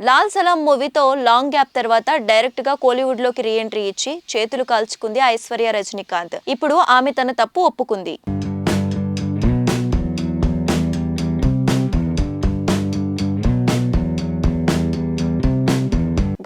లాల్ సలాం మూవీతో long gap తర్వాత డైరెక్ట్గా కోలీవుడ్లోకి రీఎంట్రీ ఇచ్చి చేతులు కాల్చుకుంది ఐశ్వర్య రజనీకాంత్. ఇప్పుడు ఆమె తన తప్పు ఒప్పుకుంది.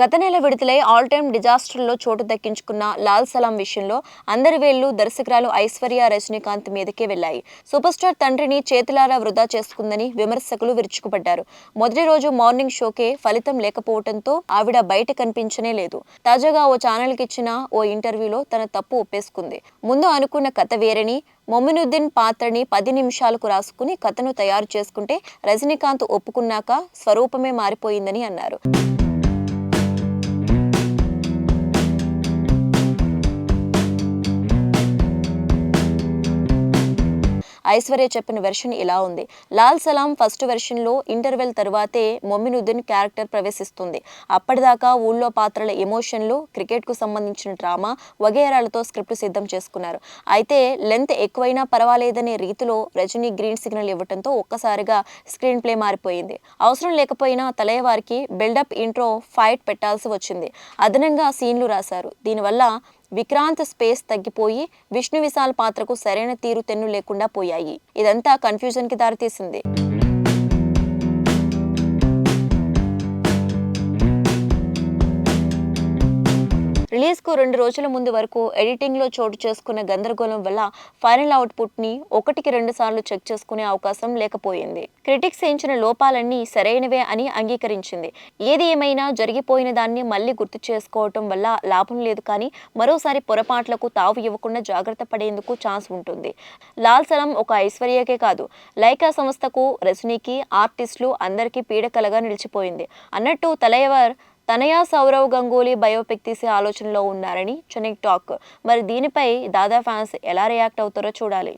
గత నెల విడుదలై ఆల్ టైమ్ డిజాస్టర్లో చోటు దక్కించుకున్న లాల్ సలాం విషయంలో అందరి వేళ్ళు దర్శకురాలు ఐశ్వర్య రజనీకాంత్ మీదకే వెళ్ళాయి సూపర్ స్టార్ తండ్రిని చేతులారా వృధా చేసుకుందని విమర్శకులు విరుచుకుపడ్డారు. మొదటి రోజు మార్నింగ్ షోకే ఫలితం లేకపోవడంతో ఆవిడ బయట కనిపించనే లేదు. తాజాగా ఓ ఛానల్కి ఇచ్చిన ఓ ఇంటర్వ్యూలో తన తప్పు ఒప్పేసుకుంది. ముందు అనుకున్న కథ వేరని మొమినుద్దీన్ పాత్రని పది నిమిషాలకు రాసుకుని కథను తయారు చేసుకుంటే రజనీకాంత్ ఒప్పుకున్నాక స్వరూపమే మారిపోయిందని అన్నారు. ఐశ్వర్య చెప్పిన వెర్షన్ ఇలా ఉంది. లాల్ సలాం ఫస్ట్ వెర్షన్లో ఇంటర్వెల్ తర్వాతే మొమినుద్దీన్ క్యారెక్టర్ ప్రవేశిస్తుంది. అప్పటిదాకా ఊళ్ళో పాత్రల ఎమోషన్లు క్రికెట్కు సంబంధించిన డ్రామా వగేరాలతో స్క్రిప్ట్ సిద్ధం చేసుకున్నారు. అయితే లెంత్ ఎక్కువైనా పర్వాలేదనే రీతిలో రజనీ గ్రీన్ సిగ్నల్ ఇవ్వడంతో ఒక్కసారిగా స్క్రీన్ ప్లే మారిపోయింది. అవసరం లేకపోయినా తలయవారికి బిల్డప్ ఇంట్రో ఫైట్ పెట్టాల్సి వచ్చింది. అదనంగా సీన్లు రాశారు. దీనివల్ల విక్రాంత్ స్పేస్ తగ్గిపోయి విష్ణు విశాల్ పాత్రకు సరైన తీరు తెన్ను లేకుండా పోయాయి. ఇదంతా కన్ఫ్యూజన్కి దారితీసింది. రిలీజ్కు రెండు రోజుల ముందు వరకు ఎడిటింగ్లో చోటు చేసుకున్న గందరగోళం వల్ల ఫైనల్ అవుట్పుట్ని ఒకటికి రెండు సార్లు చెక్ చేసుకునే అవకాశం లేకపోయింది. క్రిటిక్స్ ఎంచిన లోపాలన్నీ సరైనవే అని అంగీకరించింది. ఏది ఏమైనా జరిగిపోయిన దాన్ని మళ్ళీ గుర్తు చేసుకోవటం వల్ల లాభం లేదు కానీ మరోసారి పొరపాట్లకు తావు ఇవ్వకుండా జాగ్రత్త పడేందుకు ఛాన్స్ ఉంటుంది. లాల్ సలం ఒక ఐశ్వర్యకే కాదు. లైకా సంస్థకు రజనీకి ఆర్టిస్టులు అందరికీ పీడకలగా నిలిచిపోయింది. అన్నట్టు తలయవర్ తనయ సౌరవ్ గంగూలీ బయోపిక్ తీసే ఆలోచనలో ఉన్నారని చెన్నై టాక్ మరి దీనిపై దాదా ఫ్యాన్స్ ఎలా రియాక్ట్ అవుతారో చూడాలి.